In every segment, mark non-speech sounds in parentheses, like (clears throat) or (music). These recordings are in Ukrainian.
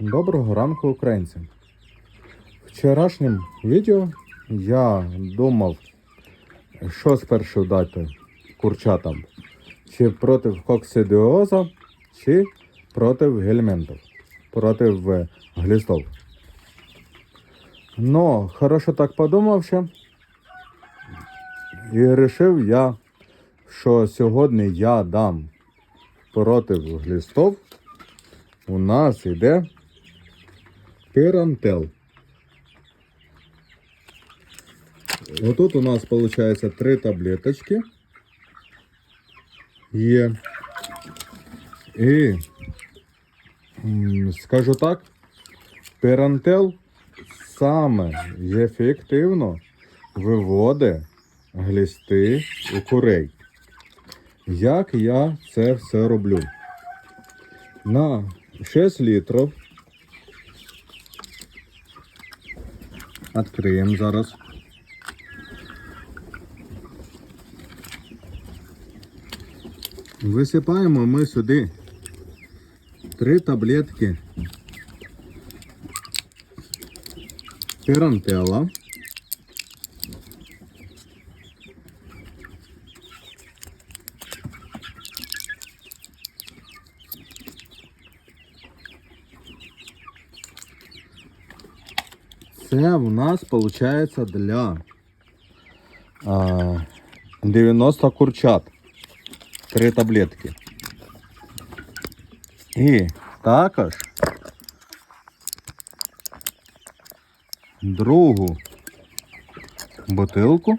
Доброго ранку, українці. Вчорашнім відео я думав, що спершу дати курчатам. Чи проти коксидіоза, чи проти гельментів, проти глістов. Но хорошо так подумавши, і вирішив я, що сьогодні я дам проти глістов. У нас іде пірантел. Отут у нас виходить три таблеточки. Є. І скажу так, пірантел саме ефективно виводить глісти у курей. Як я це все роблю? На 6 літрів. Відкриємо зараз. Висипаємо ми сюди три таблетки пірантела. Це у нас виходить для а, 90 курчат. Три таблетки. І також другу бутилку.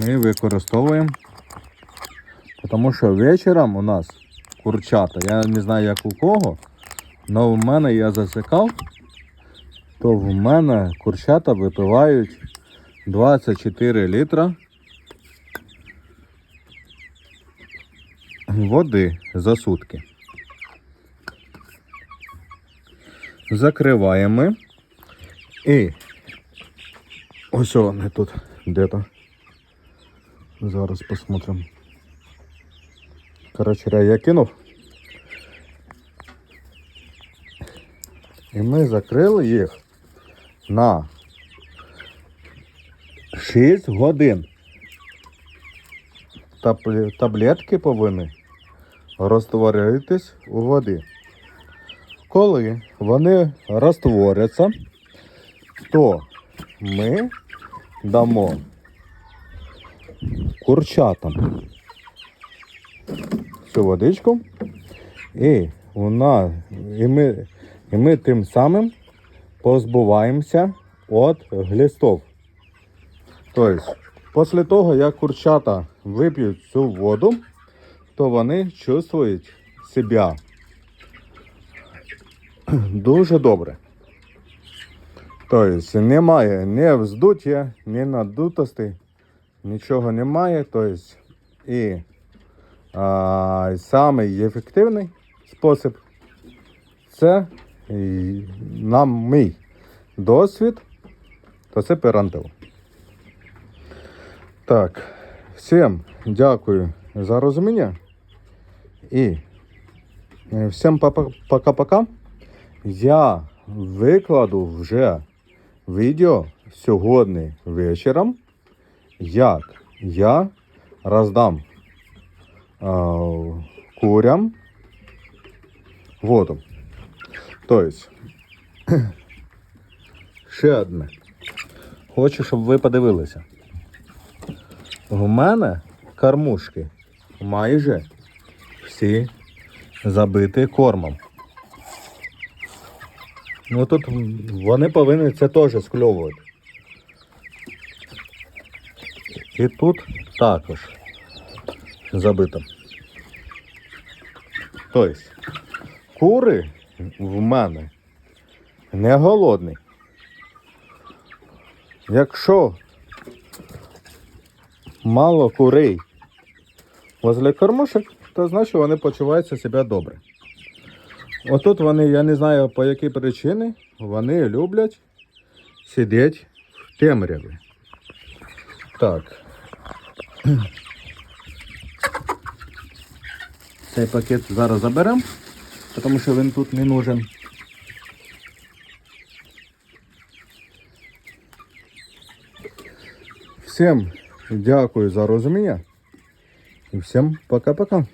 Ми використовуємо, тому що вечором у нас курчата, я не знаю як у кого, але в мене я засікав, то в мене курчата випивають 24 літра води за сутки. Закриваємо і ось вони тут де-то. Зараз посмотрим. Коротше, я кинув. І ми закрили їх на 6 годин. Таблетки повинні розтворитись у воді. Коли вони розтворяться, то ми дамо курчатам цю водичку і вона, і ми, і ми тим самим позбуваємося від глістов. Тобто, після того, як курчата вип'ють цю воду, то вони чувствують себе дуже добре. Тобто немає ні вздуття, ні надутості, нічого немає. Тобто, і а, самий ефективний спосіб це на мій досвід, то це пірантел. Так, всім дякую за розуміння. І е, всім пока-пока. Я викладу вже відео сьогодні вечором, як я роздам а, курям воду. Тобто, (clears throat) ще одне. Хочу, щоб ви подивилися. В мене кормушки майже всі забиті кормом. Ну тут вони повинні це теж скльовувати. І тут також забито. Тобто, кури в мене не голодні. Якщо мало курей возле кормушек, то значить вони почуваються себе добре. Отут вони, я не знаю по якій причині, вони люблять сидіти в темряві. Так. (clears throat) Цей пакет зараз заберемо, тому що він тут не нужен. Всім дякую за розуміння. І всім пока-пока.